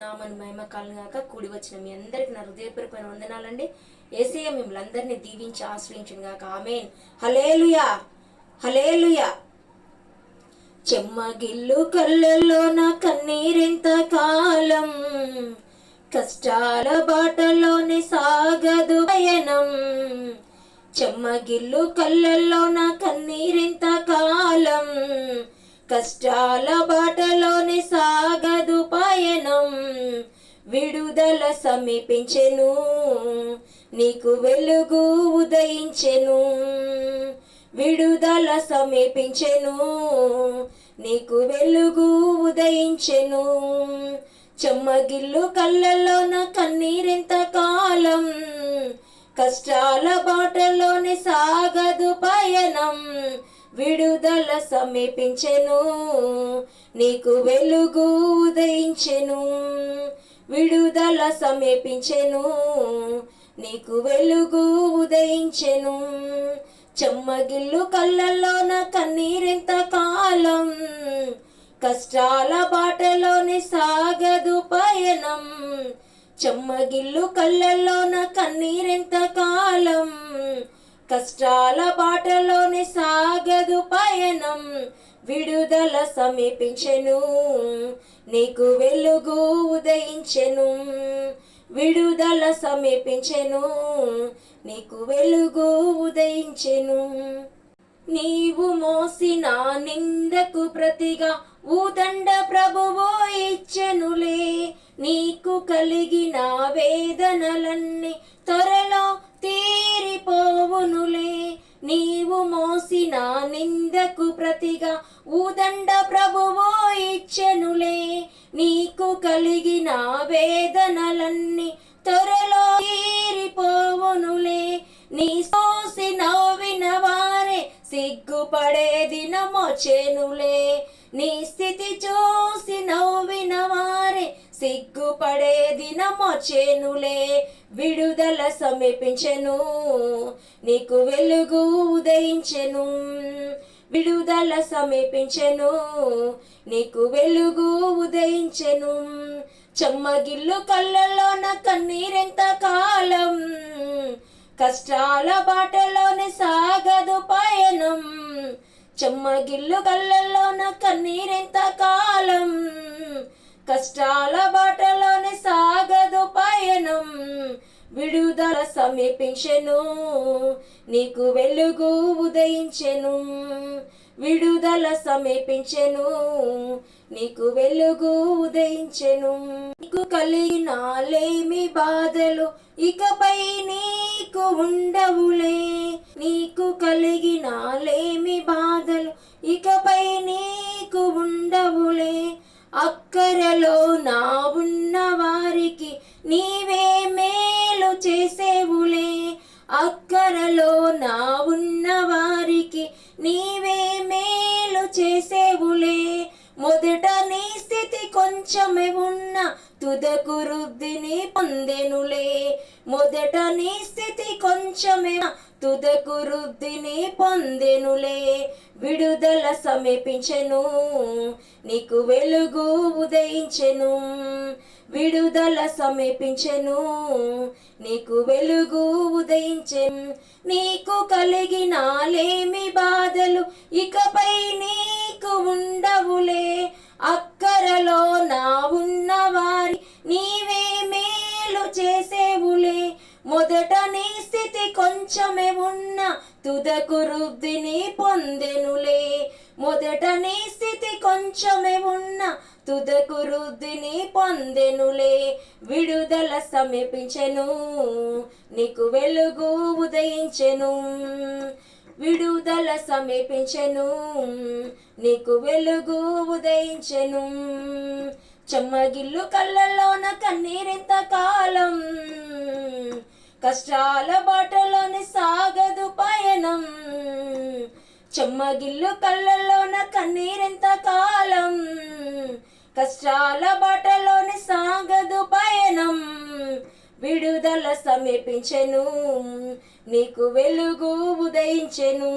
నామని మహిమ కాలంగాక కూడి వచ్చిన మీ అందరికి నా హృదయపూర్వకమైన వందనాలండి. ఏసయ్య మిమ్మల్ని అందరినీ దీవించి ఆశ్రయించిన గాక. ఆమెన్. హలేలుయా హలేలుయా చెమ్మగిల్లు కళ్ళల్లో నా కన్నీరెంత కాలం కష్టాల బాటలోనే సాగదు పయనం. చెమ్మగిల్లు కళ్ళల్లో నా కన్నీరెంత కాలం కష్టాల బాట సమీపించెను నీకు వెలుగు ఉదయించెను విడుదల సమీపించెను నీకు వెలుగు ఉదయించెను. చెమ్మగిల్లు కళ్ళల్లోన కన్నీరెంత కాలం కష్టాల బాటలోనే సాగదు పయనం. విడుదల సమీపించెను నీకు వెలుగు ఉదయించెను. విడుదల సమీపించెను నీకు వెలుగు ఉదయించెను. చెమ్మగిల్లు కళ్ళల్లోన కన్నీరెంత కాలం కష్టాల బాటలోనే సాగదు పయనం. చెమ్మగిల్లు కళ్ళల్లోన కన్నీరెంత కాలం కష్టాల బాటలోనే సాగదు పయనం. విడుదల సమీపించెను నీకు వెలుగు ఉదయించెను విడుదల సమీపించెను. నీకు వెలుగు ఉదయించెను. నీవు మోసిన నిందకు ప్రతిగా ఊదండ ప్రభువో ఇచ్చెనులే. నీకు కలిగిన వేదనలన్నీ త్వరలో తీ ప్రతిగా ఊదండ ప్రభువో ఇచ్చెనులే. నీకు కలిగిన వేదనలన్నీ త్వరలో తీరిపోవునులే. నీ సోసి నవ్విన వారే సిగ్గుపడే దినమొచ్చెనులే నీ స్థితి చూసి నవ్విన వారే సిగ్గుపడే దినమొచ్చెనులే విడుదల సమీపించెను నీకు వెలుగు ఉదయించెను. విడుదల సమీపించెను నీకు వెలుగు ఉదయించెను. చెమ్మగిల్లు కళ్ళల్లో నా కన్నీరెంత కాలం కష్టాల బాటలోనే సాగదు పయనం. చెమ్మగిల్లు కళ్ళల్లో నా కన్నీరెంత కాలం కష్టాల బాటలో సాగదు పయనం విడుదల సమీపించెను నీకు వెలుగు ఉదయించెను విడుదల సమీపించెను నీకు వెలుగు ఉదయించెను. నీకు కలిగిన లేమి బాధలు ఇకపై నీకు ఉండవులే. నీకు కలిగినాలేమి బాధలు ఇకపై నీకు ఉండవులే. అక్కరలో నా కొంచెమే ఉన్న తుదకు వృద్ధిని పొందెనులే. మొదట నీ స్థితి కొంచెమే తుదకు వృద్ధిని పొందెనులే. విడుదల సమీపించెను నీకు వెలుగు ఉదయించెను. విడుదల సమీపించెను నీకు వెలుగు ఉదయించెను. నీకు కలిగినాలేమి బాధలు ఇకపై నీ అక్కరలో నా ఉన్నవారి నీవే మేలు చేసేవులే. మొదట నీ స్థితి కొంచెమే ఉన్న తుదకు రుద్దిని పొందెనులే. మొదట నీ స్థితి కొంచెమే ఉన్న తుదకు రుద్దిని పొందెనులే. విడుదల సమీపించెను నీకు వెలుగు ఉదయించెను. విడుదల సమీపించెను నీకు వెలుగు ఉదయించెను. చెమ్మగిల్లు కళ్ళల్లోన కన్నీరింత కాలం కష్టాల బాటలోని సాగదు పయనం. చెమ్మగిల్లు కళ్ళల్లోన కన్నీరింత కాలం కష్టాల బాటలోని సాగదు పయనం సమీపించెను నీకు వెలుగు ఉదయించెను.